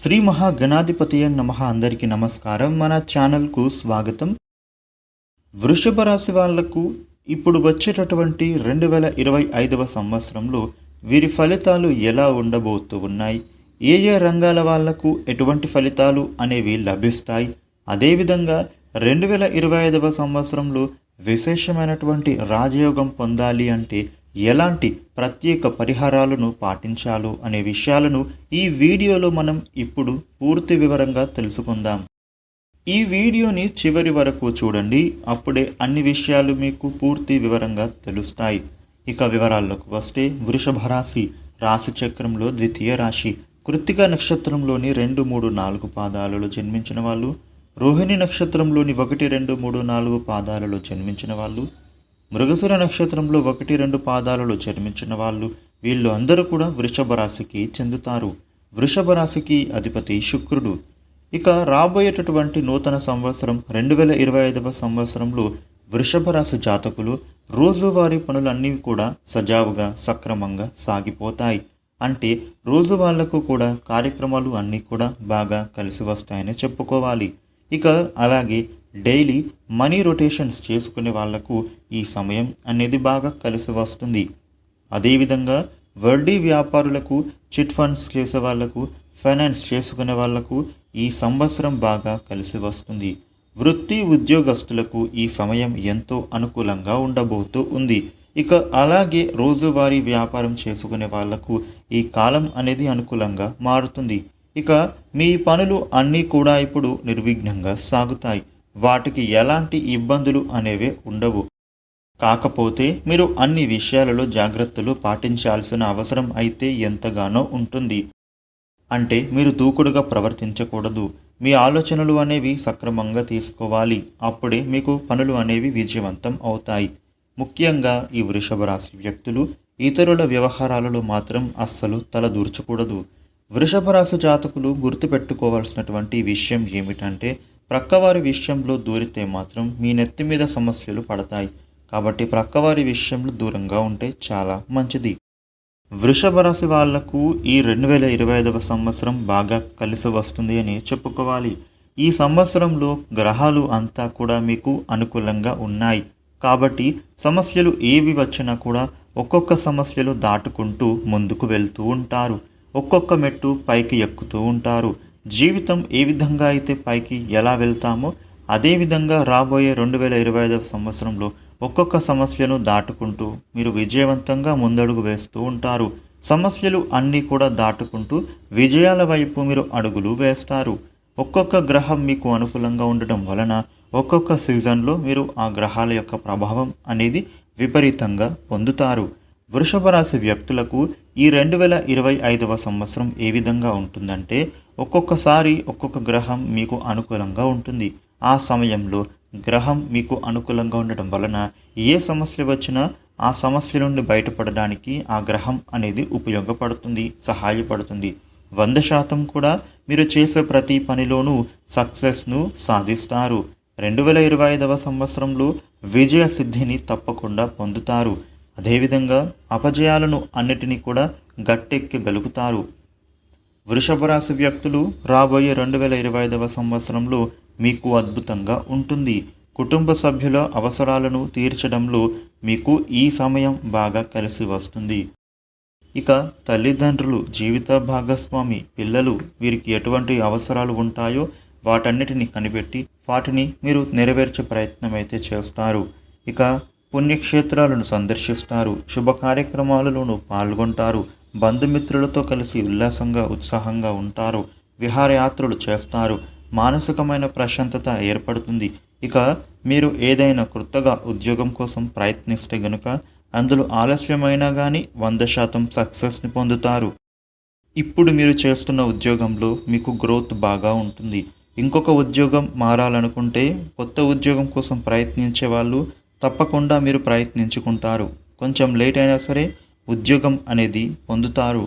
శ్రీ మహాగణాధిపతి నమ అందరికీ నమస్కారం. మన ఛానల్కు స్వాగతం. వృషభ రాశి వాళ్ళకు ఇప్పుడు వచ్చేటటువంటి రెండు వేల ఇరవై ఐదవ సంవత్సరంలో వీరి ఫలితాలు ఎలా ఉండబోతూ ఉన్నాయి? ఏ ఏ రంగాల వాళ్ళకు ఎటువంటి ఫలితాలు అనేవి లభిస్తాయి? అదేవిధంగా రెండు వేల ఇరవై ఐదవ సంవత్సరంలో విశేషమైనటువంటి రాజయోగం పొందాలి అంటే ఎలాంటి ప్రత్యేక పరిహారాలను పాటించాలో అనే విషయాలను ఈ వీడియోలో మనం ఇప్పుడు పూర్తి వివరంగా తెలుసుకుందాం. ఈ వీడియోని చివరి వరకు చూడండి. అప్పుడే అన్ని విషయాలు మీకు పూర్తి వివరంగా తెలుస్తాయి. ఇక వివరాల్లోకి వస్తే వృషభ రాశి రాశి చక్రంలో ద్వితీయ రాశి. కృత్తిక నక్షత్రంలోని రెండు మూడు నాలుగు పాదాలలో జన్మించిన వాళ్ళు రోహిణి నక్షత్రంలోని ఒకటి రెండు మూడు నాలుగు పాదాలలో జన్మించిన వాళ్ళు మృగశిర నక్షత్రంలో ఒకటి రెండు పాదాలలో జన్మించిన వాళ్ళు వీళ్ళు అందరూ కూడా వృషభ రాశికి చెందుతారు. వృషభ రాశికి అధిపతి శుక్రుడు. ఇక రాబోయేటటువంటి నూతన సంవత్సరం రెండు వేల ఇరవై ఐదవ సంవత్సరంలో వృషభ రాశి జాతకులు రోజువారీ పనులన్నీ కూడా సజావుగా సక్రమంగా సాగిపోతాయి. అంటే రోజు వాళ్ళకు కూడా కార్యక్రమాలు అన్నీ కూడా బాగా కలిసి వస్తాయని చెప్పుకోవాలి. ఇక అలాగే డైలీ మనీ రొటేషన్స్ చేసుకునే వాళ్ళకు ఈ సమయం అనేది బాగా కలిసి వస్తుంది. అదేవిధంగా వడ్డీ వ్యాపారులకు చిట్ ఫండ్స్ చేసే వాళ్ళకు ఫైనాన్స్ చేసుకునే వాళ్ళకు ఈ సంవత్సరం బాగా కలిసి వస్తుంది. వృత్తి ఉద్యోగస్తులకు ఈ సమయం ఎంతో అనుకూలంగా ఉండబోతూ ఉంది. ఇక అలాగే రోజువారీ వ్యాపారం చేసుకునే వాళ్ళకు ఈ కాలం అనేది అనుకూలంగా మారుతుంది. ఇక మీ పనులు అన్నీ కూడా ఇప్పుడు నిర్విఘ్నంగా సాగుతాయి. వాటికి ఎలాంటి ఇబ్బందులు అనేవే ఉండవు. కాకపోతే మీరు అన్ని విషయాలలో జాగ్రత్తలు పాటించాల్సిన అవసరం అయితే ఎంతగానో ఉంటుంది. అంటే మీరు దూకుడుగా ప్రవర్తించకూడదు. మీ ఆలోచనలు అనేవి సక్రమంగా తీసుకోవాలి. అప్పుడే మీకు పనులు అనేవి విజయవంతం అవుతాయి. ముఖ్యంగా ఈ వృషభ రాశి వ్యక్తులు ఇతరుల వ్యవహారాలలో మాత్రం అస్సలు తలదూర్చకూడదు వృషభ రాశి జాతకులు గుర్తుపెట్టుకోవాల్సినటువంటి విషయం ఏమిటంటే ప్రక్కవారి విషయంలో దూరితే మాత్రం మీ నెత్తి మీద సమస్యలు పడతాయి. కాబట్టి ప్రక్కవారి విషయంలో దూరంగా ఉంటే చాలా మంచిది. వృషభ రాశి వాళ్ళకు ఈ రెండు వేల ఇరవై ఐదవ సంవత్సరం బాగా కలిసి వస్తుంది అని చెప్పుకోవాలి. ఈ సంవత్సరంలో గ్రహాలు అంతా కూడా మీకు అనుకూలంగా ఉన్నాయి. కాబట్టి సమస్యలు ఏవి వచ్చినా కూడా ఒక్కొక్క సమస్యలు దాటుకుంటూ ముందుకు వెళ్తూ ఉంటారు. ఒక్కొక్క మెట్టు పైకి ఎక్కుతూ ఉంటారు. జీవితం ఏ విధంగా అయితే పైకి ఎలా వెళ్తామో అదేవిధంగా రాబోయే రెండు వేల ఇరవై ఐదవ సంవత్సరంలో ఒక్కొక్క సమస్యను దాటుకుంటూ మీరు విజయవంతంగా ముందడుగు వేస్తూ ఉంటారు. సమస్యలు అన్నీ కూడా దాటుకుంటూ విజయాల వైపు మీరు అడుగులు వేస్తారు. ఒక్కొక్క గ్రహం మీకు అనుకూలంగా ఉండటం వలన ఒక్కొక్క సీజన్లో మీరు ఆ గ్రహాల యొక్క ప్రభావం అనేది విపరీతంగా పొందుతారు. వృషభ రాశి వ్యక్తులకు ఈ రెండు వేల ఇరవై ఐదవ సంవత్సరం ఏ విధంగా ఉంటుందంటే ఒక్కొక్కసారి ఒక్కొక్క గ్రహం మీకు అనుకూలంగా ఉంటుంది. ఆ సమయంలో గ్రహం మీకు అనుకూలంగా ఉండటం వలన ఏ సమస్య వచ్చినా ఆ సమస్య నుండి బయటపడడానికి ఆ గ్రహం అనేది ఉపయోగపడుతుంది సహాయపడుతుంది. వంద శాతం కూడా మీరు చేసే ప్రతి పనిలోనూ సక్సెస్ను సాధిస్తారు. రెండు వేల ఇరవై ఐదవ సంవత్సరంలో విజయ సిద్ధిని తప్పకుండా పొందుతారు. అదేవిధంగా అపజయాలను అన్నిటినీ కూడా గట్టెక్కగలుగుతారు. వృషభ రాశి వ్యక్తులు రాబోయే రెండు వేల ఇరవై ఐదవ సంవత్సరంలో మీకు అద్భుతంగా ఉంటుంది. కుటుంబ సభ్యుల అవసరాలను తీర్చడంలో మీకు ఈ సమయం బాగా కలిసి వస్తుంది. ఇక తల్లిదండ్రులు జీవిత భాగస్వామి పిల్లలు వీరికి ఎటువంటి అవసరాలు ఉంటాయో వాటన్నిటిని కనిపెట్టి వాటిని మీరు నెరవేర్చే ప్రయత్నం అయితే చేస్తారు. ఇక పుణ్యక్షేత్రాలను సందర్శిస్తారు. శుభ కార్యక్రమాలలోనూ పాల్గొంటారు. బంధుమిత్రులతో కలిసి ఉల్లాసంగా ఉత్సాహంగా ఉంటారు. విహారయాత్రలు చేస్తారు. మానసికమైన ప్రశాంతత ఏర్పడుతుంది. ఇక మీరు ఏదైనా క్రొత్తగా ఉద్యోగం కోసం ప్రయత్నిస్తే గనుక అందులో ఆలస్యమైనా కానీ వంద శాతం సక్సెస్ని పొందుతారు. ఇప్పుడు మీరు చేస్తున్న ఉద్యోగంలో మీకు గ్రోత్ బాగా ఉంటుంది. ఇంకొక ఉద్యోగం మారాలనుకుంటే కొత్త ఉద్యోగం కోసం ప్రయత్నించే వాళ్ళు తప్పకుండా మీరు ప్రయత్నించుకుంటారు. కొంచెం లేట్ అయినా సరే ఉద్యోగం అనేది పొందుతారు.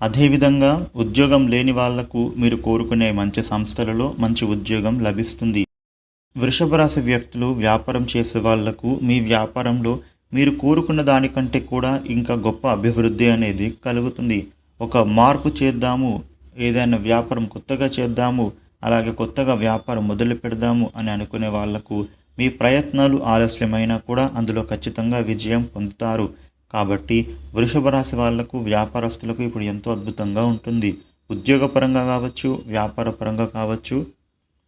అదేవిధంగా ఉద్యోగం లేని వాళ్ళకు మీరు కోరుకునే మంచి సంస్థలలో మంచి ఉద్యోగం లభిస్తుంది. వృషభ రాశి వ్యక్తులు వ్యాపారం చేసే వాళ్ళకు మీ వ్యాపారంలో మీరు కోరుకున్న దానికంటే కూడా ఇంకా గొప్ప అభివృద్ధి అనేది కలుగుతుంది. ఒక మార్పు చేద్దాము ఏదైనా వ్యాపారం కొత్తగా చేద్దాము అలాగే కొత్తగా వ్యాపారం మొదలు పెడదాము అని అనుకునే వాళ్ళకు మీ ప్రయత్నాలు ఆలస్యమైనా కూడా అందులో ఖచ్చితంగా విజయం పొందుతారు. కాబట్టి వృషభ రాశి వాళ్ళకు వ్యాపారస్తులకు ఇప్పుడు ఎంతో అద్భుతంగా ఉంటుంది. ఉద్యోగపరంగా కావచ్చు వ్యాపార పరంగా కావచ్చు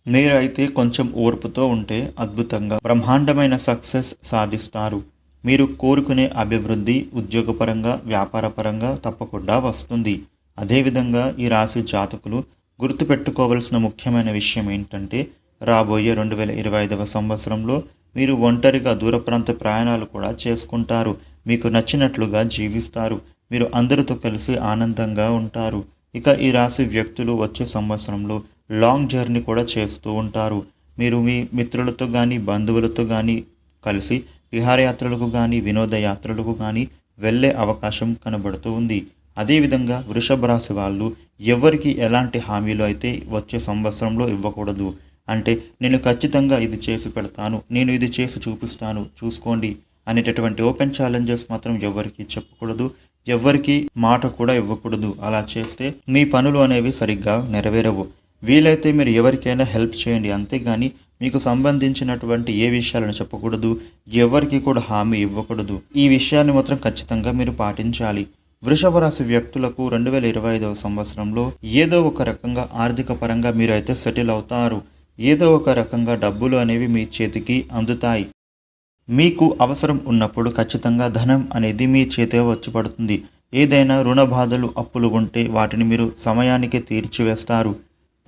మీరు అయితే కొంచెం ఓర్పుతో ఉంటే అద్భుతంగా బ్రహ్మాండమైన సక్సెస్ సాధిస్తారు. మీరు కోరుకునే అభివృద్ధి ఉద్యోగపరంగా వ్యాపారపరంగా తప్పకుండా వస్తుంది. అదేవిధంగా ఈ రాశి జాతకులు గుర్తుపెట్టుకోవలసిన ముఖ్యమైన విషయం ఏంటంటే రాబోయే రెండు వేల ఇరవై ఐదవ సంవత్సరంలో మీరు ఒంటరిగా దూర ప్రాంత ప్రయాణాలు కూడా చేసుకుంటారు. మీకు నచ్చినట్లుగా జీవిస్తారు. మీరు అందరితో కలిసి ఆనందంగా ఉంటారు. ఇక ఈ రాశి వ్యక్తులు వచ్చే సంవత్సరంలో లాంగ్ జర్నీ కూడా చేస్తూ ఉంటారు. మీరు మీ మిత్రులతో కానీ బంధువులతో కానీ కలిసి విహారయాత్రలకు కానీ వినోదయాత్రలకు కానీ వెళ్ళే అవకాశం కనబడుతూ ఉంది. అదేవిధంగా వృషభ రాశి వాళ్ళు ఎవరికి ఎలాంటి హామీలు అయితే వచ్చే సంవత్సరంలో ఇవ్వకూడదు. అంటే నేను ఖచ్చితంగా ఇది చేసి పెడతాను నేను ఇది చేసి చూపిస్తాను చూసుకోండి అనేటటువంటి ఓపెన్ ఛాలెంజెస్ మాత్రం ఎవరికి చెప్పకూడదు ఎవ్వరికీ మాట కూడా ఇవ్వకూడదు. అలా చేస్తే మీ పనులు అనేవి సరిగ్గా నెరవేరవు. వీలైతే మీరు ఎవరికైనా హెల్ప్ చేయండి. అంతేగాని మీకు సంబంధించినటువంటి ఏ విషయాలను చెప్పకూడదు ఎవరికి కూడా హామీ ఇవ్వకూడదు. ఈ విషయాన్ని మాత్రం ఖచ్చితంగా మీరు పాటించాలి. వృషభ రాశి వ్యక్తులకు రెండు వేల ఇరవై ఐదవ సంవత్సరంలో ఏదో ఒక రకంగా ఆర్థిక పరంగా మీరు అయితే సెటిల్ అవుతారు. ఏదో ఒక రకంగా డబ్బులు అనేవి మీ చేతికి అందుతాయి. మీకు అవసరం ఉన్నప్పుడు ఖచ్చితంగా ధనం అనేది మీ చేతే వచ్చి పడుతుంది ఏదైనా రుణ బాధలు అప్పులు ఉంటే వాటిని మీరు సమయానికి తీర్చివేస్తారు.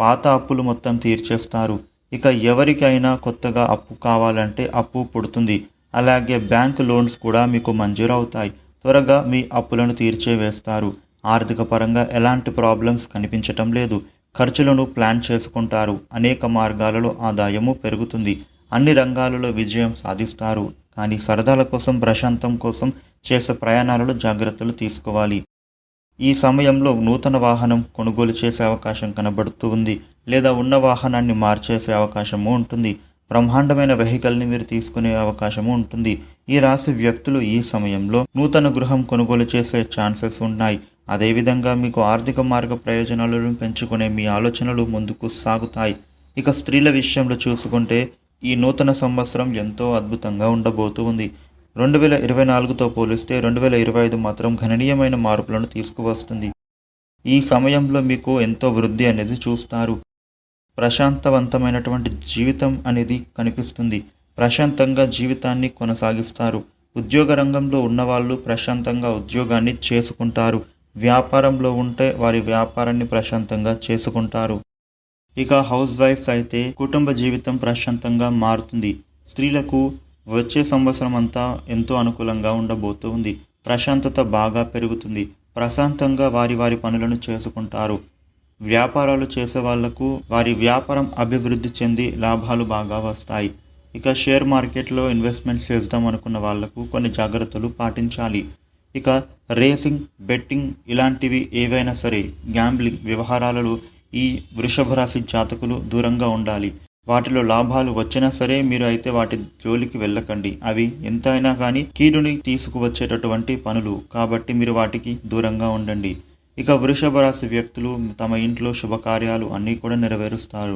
పాత అప్పులు మొత్తం తీర్చేస్తారు. ఇక ఎవరికైనా కొత్తగా అప్పు కావాలంటే అప్పు పుడుతుంది. అలాగే బ్యాంక్ లోన్స్ కూడా మీకు మంజూరు అవుతాయి త్వరగా మీ అప్పులను తీర్చేవేస్తారు. ఆర్థిక పరంగా ఎలాంటి ప్రాబ్లమ్స్ కనిపించటం లేదు. ఖర్చులను ప్లాన్ చేసుకుంటారు. అనేక మార్గాలలో ఆదాయము పెరుగుతుంది. అన్ని రంగాలలో విజయం సాధిస్తారు. కానీ సరదాల కోసం ప్రశాంతం కోసం చేసే ప్రయాణాలలో జాగ్రత్తలు తీసుకోవాలి. ఈ సమయంలో నూతన వాహనం కొనుగోలు చేసే అవకాశం కనబడుతూ ఉంది. లేదా ఉన్న వాహనాన్ని మార్చేసే అవకాశము ఉంటుంది. బ్రహ్మాండమైన వెహికల్ని మీరు తీసుకునే అవకాశము ఉంటుంది. ఈ రాశి వ్యక్తులు ఈ సమయంలో నూతన గృహం కొనుగోలు చేసే ఛాన్సెస్ ఉన్నాయి. అదేవిధంగా మీకు ఆర్థిక మార్గ ప్రయోజనాలను పెంచుకునే మీ ఆలోచనలు ముందుకు సాగుతాయి. ఇక స్త్రీల విషయంలో చూసుకుంటే ఈ నూతన సంవత్సరం ఎంతో అద్భుతంగా ఉండబోతూ ఉంది. రెండు వేల ఇరవై నాలుగుతో పోలిస్తే రెండు వేల ఇరవై ఐదు మాత్రం గణనీయమైన మార్పులను తీసుకువస్తుంది. ఈ సమయంలో మీకు ఎంతో వృద్ధి అనేది చూస్తారు. ప్రశాంతవంతమైనటువంటి జీవితం అనేది కనిపిస్తుంది. ప్రశాంతంగా జీవితాన్ని కొనసాగిస్తారు. ఉద్యోగ రంగంలో ఉన్నవాళ్ళు ప్రశాంతంగా ఉద్యోగాన్ని చేసుకుంటారు. వ్యాపారంలో ఉంటే వారి వ్యాపారాన్ని ప్రశాంతంగా చేసుకుంటారు. ఇక హౌస్ వైఫ్స్ అయితే కుటుంబ జీవితం ప్రశాంతంగా మారుతుంది. స్త్రీలకు వచ్చే సంవత్సరం అంతా ఎంతో అనుకూలంగా ఉండబోతుంది. ప్రశాంతత బాగా పెరుగుతుంది. ప్రశాంతంగా వారి వారి పనులను చేసుకుంటారు. వ్యాపారాలు చేసే వాళ్ళకు వారి వ్యాపారం అభివృద్ధి చెంది లాభాలు బాగా వస్తాయి. ఇక షేర్ మార్కెట్లో ఇన్వెస్ట్మెంట్స్ చేద్దాం అనుకున్న వాళ్ళకు కొన్ని జాగ్రత్తలు పాటించాలి. ఇక రేసింగ్ బెట్టింగ్ ఇలాంటివి ఏవైనా సరే గ్యాంబ్లింగ్ వ్యవహారాలలో ఈ వృషభ రాశి జాతకులు దూరంగా ఉండాలి. వాటిలో లాభాలు వచ్చినా సరే మీరు అయితే వాటి జోలికి వెళ్ళకండి. అవి ఎంతైనా కానీ కీడుని తీసుకువచ్చేటటువంటి పనులు. కాబట్టి మీరు వాటికి దూరంగా ఉండండి. ఇక వృషభ రాశి వ్యక్తులు తమ ఇంట్లో శుభకార్యాలు అన్నీ కూడా నెరవేరుస్తారు.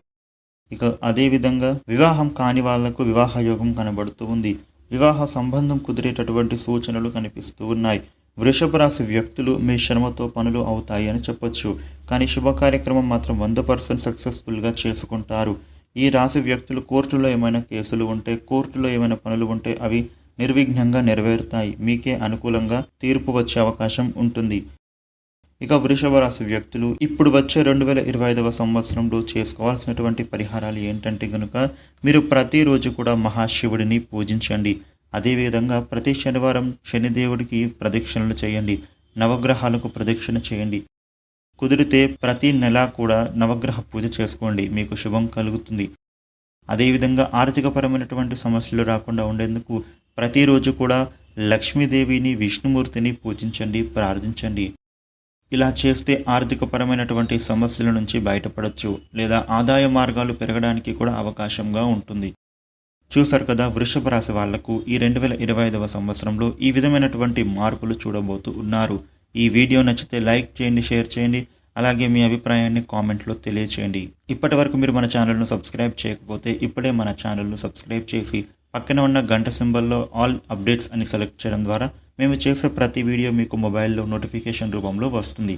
ఇక అదేవిధంగా వివాహం కాని వాళ్ళకు వివాహ యోగం కనబడుతూ ఉంది. వివాహ సంబంధం కుదిరేటటువంటి సూచనలు కనిపిస్తూ ఉన్నాయి. వృషభ రాశి వ్యక్తులు మీ శ్రమతో పనులు అవుతాయి అని చెప్పొచ్చు. కానీ శుభ కార్యక్రమం మాత్రం వంద పర్సెంట్ సక్సెస్ఫుల్గా చేసుకుంటారు. ఈ రాశి వ్యక్తులు కోర్టులో ఏమైనా కేసులు ఉంటే కోర్టులో ఏమైనా పనులు ఉంటే అవి నిర్విఘ్నంగా నెరవేరుతాయి. మీకే అనుకూలంగా తీర్పు వచ్చే అవకాశం ఉంటుంది. ఇక వృషభ రాశి వ్యక్తులు ఇప్పుడు వచ్చే రెండు వేల ఇరవై ఐదవ సంవత్సరంలో చేసుకోవాల్సినటువంటి పరిహారాలు ఏంటంటే కనుక మీరు ప్రతిరోజు కూడా మహాశివుడిని పూజించండి. అదేవిధంగా ప్రతి శనివారం శనిదేవుడికి ప్రదక్షిణలు చేయండి. నవగ్రహాలకు ప్రదక్షిణ చేయండి. కుదిరితే ప్రతి నెల కూడా నవగ్రహ పూజ చేసుకోండి. మీకు శుభం కలుగుతుంది. అదేవిధంగా ఆర్థికపరమైనటువంటి సమస్యలు రాకుండా ఉండేందుకు ప్రతిరోజు కూడా లక్ష్మీదేవిని విష్ణుమూర్తిని పూజించండి ప్రార్థించండి. ఇలా చేస్తే ఆర్థికపరమైనటువంటి సమస్యల నుంచి బయటపడవచ్చు లేదా ఆదాయ మార్గాలు పెరగడానికి కూడా అవకాశంగా ఉంటుంది. చూసారు కదా వృషభ రాశి వాళ్ళకు ఈ రెండు వేల ఇరవై ఐదవ సంవత్సరంలో ఈ విధమైనటువంటి మార్పులు చూడబోతూ ఉన్నారు. ఈ వీడియో నచ్చితే లైక్ చేయండి షేర్ చేయండి అలాగే మీ అభిప్రాయాన్ని కామెంట్లో తెలియచేయండి. ఇప్పటి వరకు మీరు మన ఛానల్ను సబ్స్క్రైబ్ చేయకపోతే ఇప్పుడే మన ఛానల్ను సబ్స్క్రైబ్ చేసి పక్కన ఉన్న గంట సింబల్లో ఆల్ అప్డేట్స్ అని సెలెక్ట్ చేయడం ద్వారా మేము చేసే ప్రతి వీడియో మీకు మొబైల్లో నోటిఫికేషన్ రూపంలో వస్తుంది.